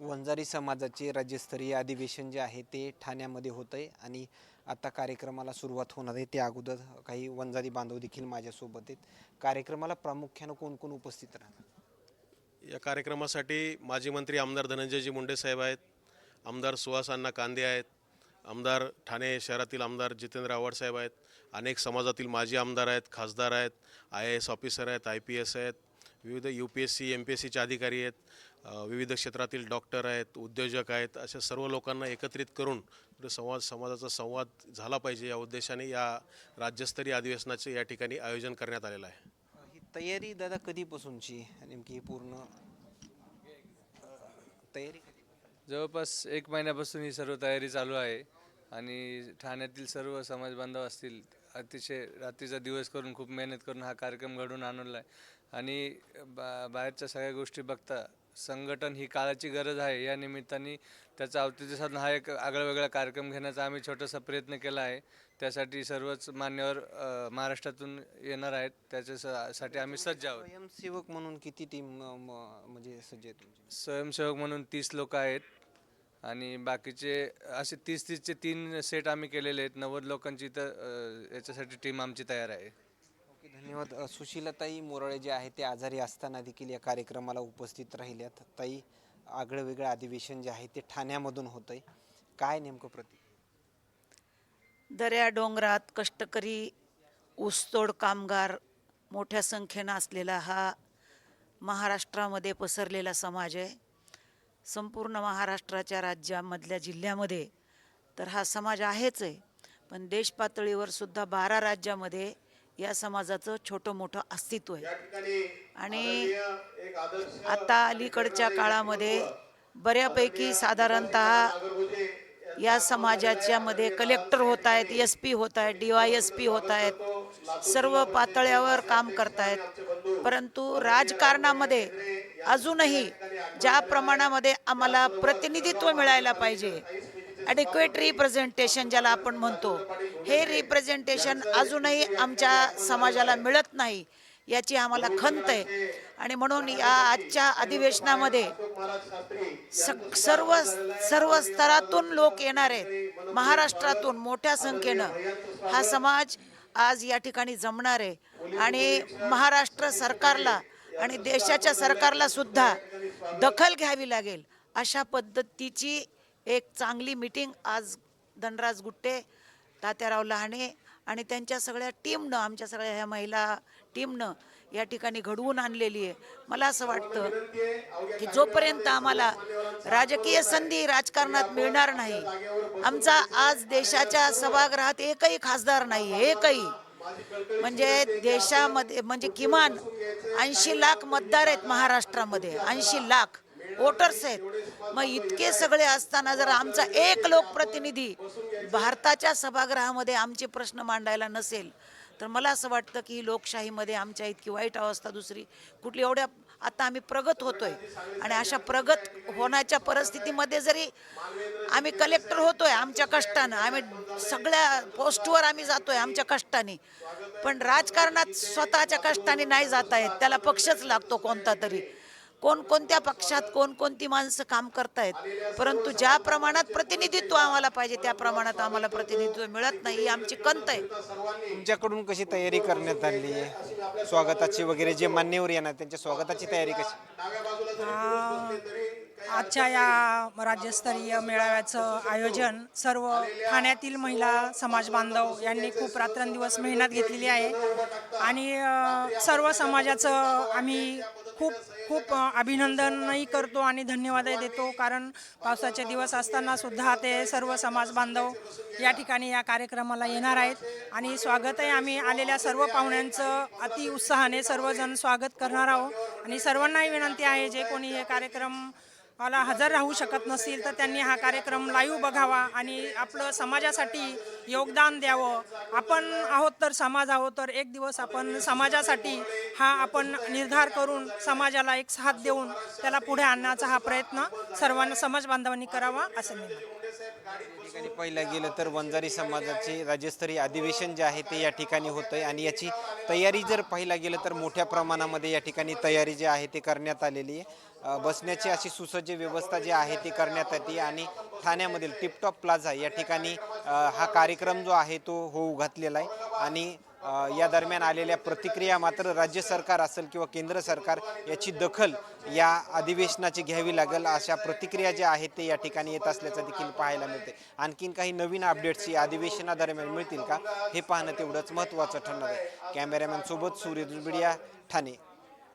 वंजारी समाजाचे राज्यस्तरीय अधिवेशन जे आहे ते ठाण्यामध्ये होतं आहे आणि आता कार्यक्रमाला सुरुवात होणार आहे. त्या अगोदर काही वंजारी बांधव देखील माझ्यासोबत आहेत. कार्यक्रमाला प्रामुख्यानं कोण कोण उपस्थित राहणार? या कार्यक्रमासाठी माजी मंत्री आमदार धनंजयजी मुंडे साहेब आहेत आमदार सुहास अण्णा कांदे आहेत आमदार ठाणे शहरातील आमदार जितेंद्र आव्हाड साहेब आहेत अनेक समाजातील माजी आमदार आहेत खासदार आहेत आय ए एस ऑफिसर आहेत आय पी एस आहेत विविध U P S C M P S सीचे अधिकारी आहेत विविध क्षेत्रातील डॉक्टर आहेत उद्योजक आहेत अशा सर्व लोकांना एकत्रित करून संवाद समाजाचा संवाद झाला पाहिजे या उद्देशाने या राज्यस्तरीय अधिवेशनाचे या ठिकाणी आयोजन करण्यात आलेलं आहे. ही तयारी दादा कधीपासूनची नेमकी ही पूर्ण तयारी जवळपास एक महिन्यापासून ही सर्व तयारी चालू आहे आणि ठाण्यातील सर्व समाज बांधव असतील अतिशय रात्रीचा दिवस करून खूप मेहनत करून हा कार्यक्रम घडवून आणला आहे आणि बा बाहेरच्या सगळ्या गोष्टी बघता संघटन ही काळाची गरज आहे. या निमित्ताने त्याचा औचित्य साधून हा एक आगळा वेगळा कार्यक्रम घेण्याचा आम्ही छोटासा प्रयत्न केला आहे. त्यासाठी सर्वच मान्यवर महाराष्ट्रातून येणार आहेत. त्याच्यासाठी आम्ही सज्ज आहोत. स्वयंसेवक म्हणून किती टीम म्हणजे सज्ज आहे तुमची? स्वयंसेवक म्हणून तीस लोक आहेत. आणि बाकीचे असे तीस तीसचे तीन सेट आम्ही केलेले आहेत. नव्वद लोकांची अ, याच्यासाठी टीम आमची तयार आहे. ओके धन्यवाद. सुशीलाताई मोराळे जे आहे ते आजारी असताना देखील या कार्यक्रमाला उपस्थित राहिल्यात. ताई आगळं वेगळं अधिवेशन जे आहे ते ठाण्यामधून होतं आहे काय नेमकं प्रति दऱ्या डोंगरात कष्टकरी ऊसतोड कामगार मोठ्या संख्येनं असलेला हा महाराष्ट्रामध्ये पसरलेला समाज आहे. संपूर्ण महाराष्ट्राच्या राज्यामधल्या जिल्ह्यामध्ये तर हा समाज आहेच आहे. पण देश पातळीवर सुद्धा बारा राज्यामध्ये या समाजाचं छोटं मोठं अस्तित्व आहे. आणि आता अलीकडच्या काळामध्ये बऱ्यापैकी साधारणतः या समाजाच्या मध्ये कलेक्टर होत आहेत एस पी होत आहेत डी वाय एस पी होत आहेत सर्व पातळ्यावर काम करतायत परंतु राजकारणामध्ये अजूनही ज्या प्रमाणामध्ये आम्हाला प्रतिनिधित्व मिळायला पाहिजे ॲडिक्वेट रिप्रेझेंटेशन ज्याला आपण म्हणतो हे रिप्रेझेंटेशन अजूनही आमच्या समाजाला मिळत नाही याची आम्हाला खंत आहे. आणि म्हणून या आजच्या अधिवेशनामध्ये स- सर्व सर्व स्तरातून लोक येणार आहेत. महाराष्ट्रातून मोठ्या संख्येनं हा समाज आज या ठिकाणी जमणार आहे. आणि महाराष्ट्र सरकारला आणि देशाच्या सरकारला सुद्धा दखल घ्यावी लागेल. अशा पद्धतीची एक चांगली मीटिंग आज धनराज गुट्टे तात्याराव लहाणे आणि त्यांच्या सगळ्या टीमनं आमच्या सगळ्या ह्या महिला टीमनं या ठिकाणी घडवून आणलेली आहे. मला असं वाटतं की जोपर्यंत आम्हाला राजकीय संधी राजकारणात मिळणार नाही आमचा आज देशाच्या सभागृहात एकही खासदार नाही एकही म्हणजे देशामध्ये म्हणजे किमान ऐंशी लाख मतदार आहेत महाराष्ट्रामध्ये ऐंशी लाख वोटर्स आहेत. मग इतके सगळे असताना जर आमचा एक लोकप्रतिनिधी भारताच्या सभागृहामध्ये आमचे प्रश्न मांडायला नसेल तर मला असं वाटतं की लोकशाहीमध्ये आमच्या इतकी वाईट अवस्था दुसरी कुठली. एवढ्या आता आम्ही प्रगत होतोय. आणि अशा प्रगत होण्याच्या परिस्थितीमध्ये जरी आम्ही कलेक्टर होतोय आमच्या कष्टानं आम्ही सगळ्या पोस्टवर आम्ही जातोय आमच्या कष्टाने. पण राजकारणात स्वतःच्या कष्टाने नाही जाता येत. त्याला पक्षच लागतो कोणता तरी. कोणकोणत्या पक्षात कोणकोणती माणसं काम करतायत? परंतु ज्या प्रमाणात प्रतिनिधित्व आम्हाला पाहिजे त्या प्रमाणात आम्हाला प्रतिनिधित्व मिळत नाही ही आमची कंत आहे. तुमच्याकडून कशी तयारी करण्यात आली आहे? स्वागताची वगैरे जे मान्यवर येणार त्यांच्या स्वागताची तयारी कशी? आजच्या या राज्यस्तरीय मेळाव्याचं आयोजन सर्व ठाण्यातील महिला समाज बांधव यांनी खूप रात्रंदिवस मेहनत घेतलेली आहे. आणि सर्व समाजाचं आम्ही खूप खूप अभिनंदनही करतो आणि धन्यवादही देतो. कारण पावसाचे दिवस असताना सुद्धा ते सर्व समाज बांधव या ठिकाणी या कार्यक्रमाला येणार आहेत. आणि स्वागतही आम्ही आलेल्या सर्व पाहुण्यांचं अति उत्साहाने सर्वजण स्वागत करणार आहोत. आणि सर्वांनाही विनंती आहे जे कोणी हे कार्यक्रम मला हजर राहू शकत नसतील तर त्यांनी हा कार्यक्रम लाईव्ह बघावा आणि आपलं समाजासाठी योगदान द्यावं. आपण आहोत तर समाज आहोत तर एक दिवस आपण समाजासाठी हा आपण निर्धार करून समाजाला एक साथ देऊन त्याला पुढे आणण्याचा हा प्रयत्न सर्वांना समाज बांधवांनी करावा असं मी ठिकाणी पाहिलं गेलं तर वंजारी समाजाचे राज्यस्तरीय अधिवेशन जे आहे ते या ठिकाणी होतं आहे आणि याची तयारी जर पाहिला गेलं तर मोठ्या प्रमाणामध्ये या ठिकाणी तयारी जी आहे ते करण्यात आलेली आहे. बसण्याची अशी सुसज्ज व्यवस्था जी आहे ती करण्यात आली आणि ठाण्यामधील टिपटॉप प्लाझा या ठिकाणी हा कार्यक्रम जो आहे तो होऊ घातलेला आहे. आणि या दरम्यान आलेल्या प्रतिक्रिया मात्र राज्य सरकार असेल किंवा केंद्र सरकार याची दखल या अधिवेशनाची घ्यावी लागेल अशा प्रतिक्रिया ज्या आहेत ते या ठिकाणी येत असल्याचं देखील पाहायला मिळते. आणखीन काही नवीन अपडेट्स या अधिवेशनादरम्यान मिळतील का हे पाहणं तेवढंच महत्त्वाचं ठरणार आहे. कॅमेरामॅनसोबत सूर्य दुर्बिडिया ठाणे.